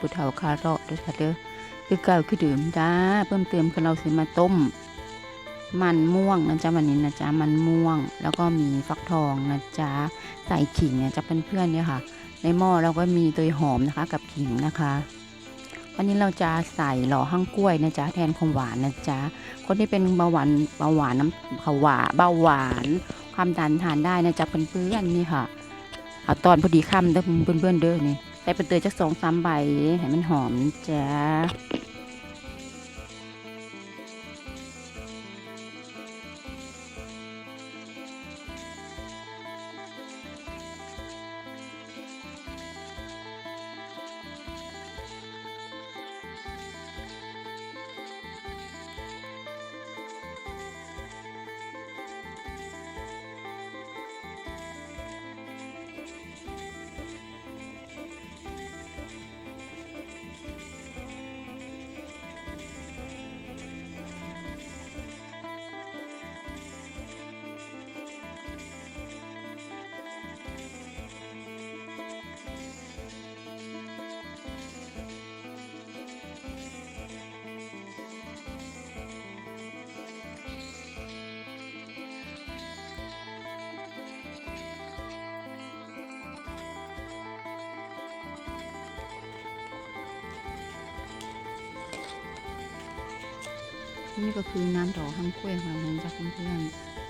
บุเฒ่าคาเราะด้วยค่ะเด้อคือเก่าคือเดิมจ้าเพิ่มเติมคือเราซื้อมาต้ม มันม่วงนะจ๊ะวันนี้นะจ๊ะมันม่วง แล้วก็มีฟักทองนะจ๊ะใส่ขิงนะจ๊ะเพื่อนๆเนี่ยค่ะ ในหม้อเราก็มีตัวหอมนะคะ กับขิงนะคะวันนี้เราจะใส่หล่อห้างกล้วยนะจ๊ะแทนความหวานนะจ๊ะคนที่เป็นเบาหวานเบาหวานน้ำขาหวานเบาหวานความดันทานได้นะจ๊ะเพื่อนๆนี่ค่ะเอาตอนพอดีค่ำเด้อเพื่อนๆเด้อนี่ ใส่เป็นเตยจักสองสามใบให้มันหอมจ้า นี่ก็คือน้ำดอกห้างกล้วยของเราจากเพื่อน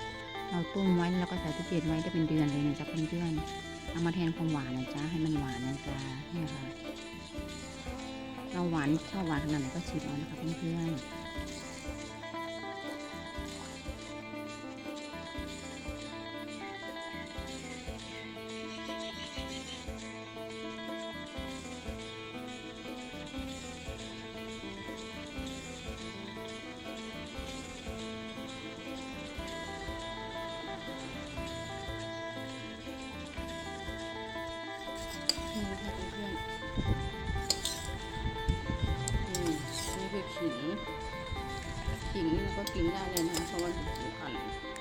ๆเราต้มไว้แล้วก็ใส่ตู้เย็นไว้ได้เป็นเดือนเลยนะจ๊ะเพื่อนๆเอามาแทนความหวานนะจ๊ะให้มันหวานนะจ๊ะเนี่ยค่ะเราหวานชอบหวานขนาดไหนก็ชิมเอานะคะเพื่อนๆ นี่คือขิง ขิงนี่ก็กินได้เลยนะคะเพราะว่ามันสำคัญอืม